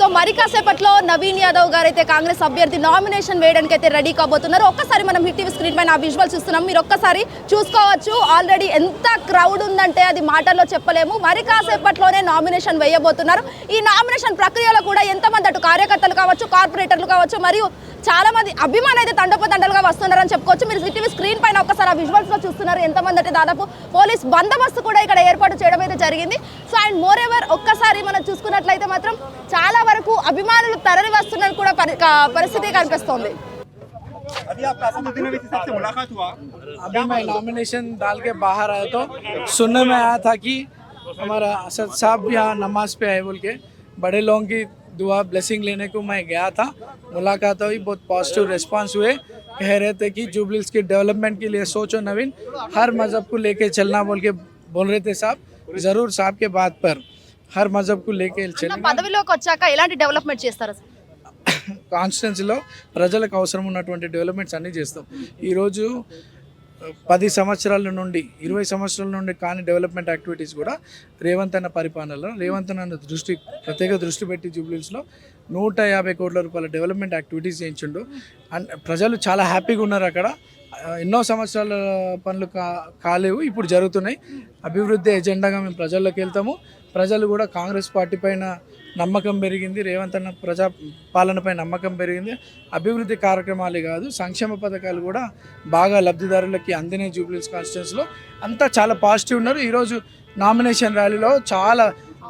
So మరి కాసేపట్లో నవీన్ యాదవ్ గారైతే కాంగ్రెస్ అభ్యర్థి నామినేషన్ వేయడానికి అయితే రెడీ కాబోతున్నారు. ఒక్కసారి మనం హిట్ టీవీ స్క్రీన్ పైన ఆ విజువల్ చూస్తున్నాం. మీరు ఒక్కసారి చూసుకోవచ్చు. ఆల్రెడీ ఎంత క్రౌడ్ ఉందంటే అది మాటల్లో చెప్పలేము. మరి కాసేపట్లోనే నామినేషన్ వేయబోతున్నారు. ఈ నామినేషన్ ప్రక్రియలో కూడా ఎంతమంది అటు కార్యకర్తలు కావచ్చు కార్పొరేటర్లు కావచ్చు మరియు చాలా మంది అభిమానులు అయితే తండోపతండలుగా వస్తున్నారని చెప్పుకోవచ్చు మీరు హిట్ టీవీ స్క్రీన్ పైన ఒక్కసారి ఆ విజువల్స్ లో చూస్తున్నారు ఎంతమంది అంటే దాదాపు పోలీస్ బందోబస్తు కూడా ఇక్కడ ఏర్పాటు చేయడం అయితే జరిగింది సో అండ్ మోర్ ఎవర్ ఒక్కసారి మనం చూసుకున్నట్లయితే మాత్రం చాలా వరకు అభిమానులు తరలి వస్తున్నది కూడా పరి- కా- పరిస్థితి కనిపిస్తోంది अभी आपका असदुद्दीन अवैसी साहब से मुलाकात हुआ अभी मैं नॉमिनेशन डाल के बाहर आया तो सुनने में आया था कि हमारा असद साहब भी यहाँ नमाज पे आए बोल के बड़े लोगों की दुआ ब्लेसिंग लेने को मैं गया था मुलाकात हुई बहुत पॉजिटिव रिस्पांस हुए कह रहे थे कि जुबलिल्स की डेवलपमेंट के लिए सोचो नवीन हर मज़हब को लेके चलना बोल के बोल रहे थे साहब ज़रूर साहब के बात पर हर मज़हब को लेके అన్న चलेंगे పదవిలోకి వచ్చాక ఎలాంటి డెవలప్మెంట్ చేస్తారు అసలు? కాన్స్టిట్యున్సీలో ప్రజలకు అవసరం ఉన్నటువంటి డెవలప్మెంట్స్ అన్నీ చేస్తాం ఈరోజు ఆ, పది సంవత్సరాల నుండి ఇరవై సంవత్సరాల నుండి కాని డెవలప్మెంట్ యాక్టివిటీస్ కూడా రేవంత్ అన్న పరిపాలనలో రేవంత్ అన్న దృష్టి ప్రత్యేక దృష్టి పెట్టి జూబ్లీస్లో నూట యాభై కోట్ల రూపాయల డెవలప్మెంట్ యాక్టివిటీస్ చేయించిండు. అండ్ ప్రజలు చాలా హ్యాపీగా ఉన్నారు అక్కడ. ఎన్నో సంవత్సరాల పనులు కా కాలేవు ఇప్పుడు జరుగుతున్నాయి. అభివృద్ధి ఎజెండాగా మేము ప్రజల్లోకి వెళ్తాము. ప్రజలు కూడా కాంగ్రెస్ పార్టీ పైన నమ్మకం పెరిగింది. రేవంత్ అన్న ప్రజా పాలనపై నమ్మకం పెరిగింది. అభివృద్ధి కార్యక్రమాలే కాదు సంక్షేమ పథకాలు కూడా బాగా లబ్ధిదారులకి అందినాయి జూబ్లీస్ కాన్స్టిట్యూన్స్లో. అంతా చాలా పాజిటివ్ ఉన్నారు. ఈరోజు నామినేషన్ ర్యాలీలో చాలా